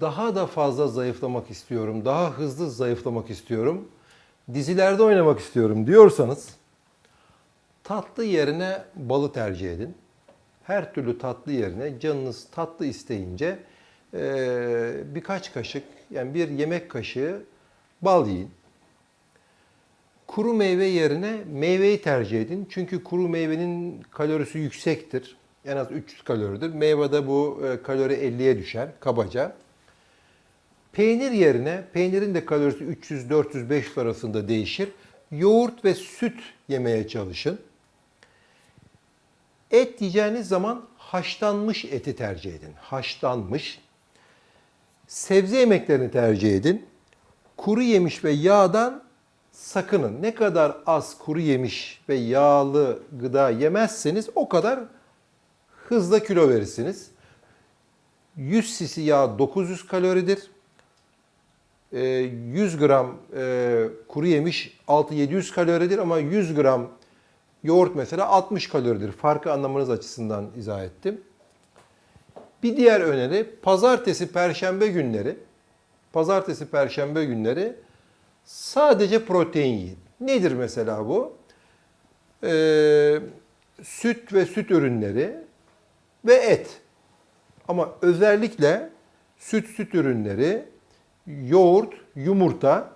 daha da fazla zayıflamak istiyorum, daha hızlı zayıflamak istiyorum, dizilerde oynamak istiyorum diyorsanız tatlı yerine balı tercih edin. Her türlü tatlı yerine canınız tatlı isteyince eee, birkaç kaşık yani bir yemek kaşığı bal yiyin. Kuru meyve yerine meyveyi tercih edin. Çünkü kuru meyvenin kalorisi yüksektir. En az 300 kaloridir. Meyvede bu e, kalori 50'ye düşer kabaca. Peynir yerine, peynirin de kalorisi 300-400-500 arasında değişir. Yoğurt ve süt yemeye çalışın. Et yiyeceğiniz zaman haşlanmış eti tercih edin. Haşlanmış. Sebze yemeklerini tercih edin. Kuru yemiş ve yağdan sakının. Ne kadar az kuru yemiş ve yağlı gıda yemezseniz o kadar hızla kilo verirsiniz. 100 cc yağ 900 kaloridir. Ee, 100 gram e, kuru yemiş 6-700 kaloridir ama 100 gram yoğurt mesela 60 kaloridir. Farkı anlamanız açısından izah ettim. Bir diğer öneri pazartesi perşembe günleri pazartesi perşembe günleri sadece protein yiyin. Nedir mesela bu? Ee, süt ve süt ürünleri ve et. Ama özellikle süt süt ürünleri, yoğurt, yumurta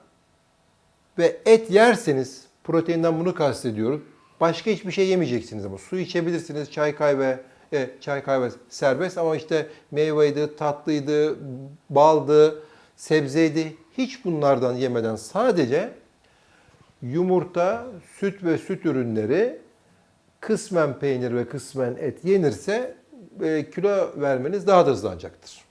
ve et yerseniz proteinden bunu kastediyorum. Başka hiçbir şey yemeyeceksiniz ama su içebilirsiniz. Çay kahve e, çay kahve serbest ama işte meyveydi, tatlıydı, baldı, sebzeydi. Hiç bunlardan yemeden sadece yumurta, süt ve süt ürünleri kısmen peynir ve kısmen et yenirse e, kilo vermeniz daha da hızlanacaktır.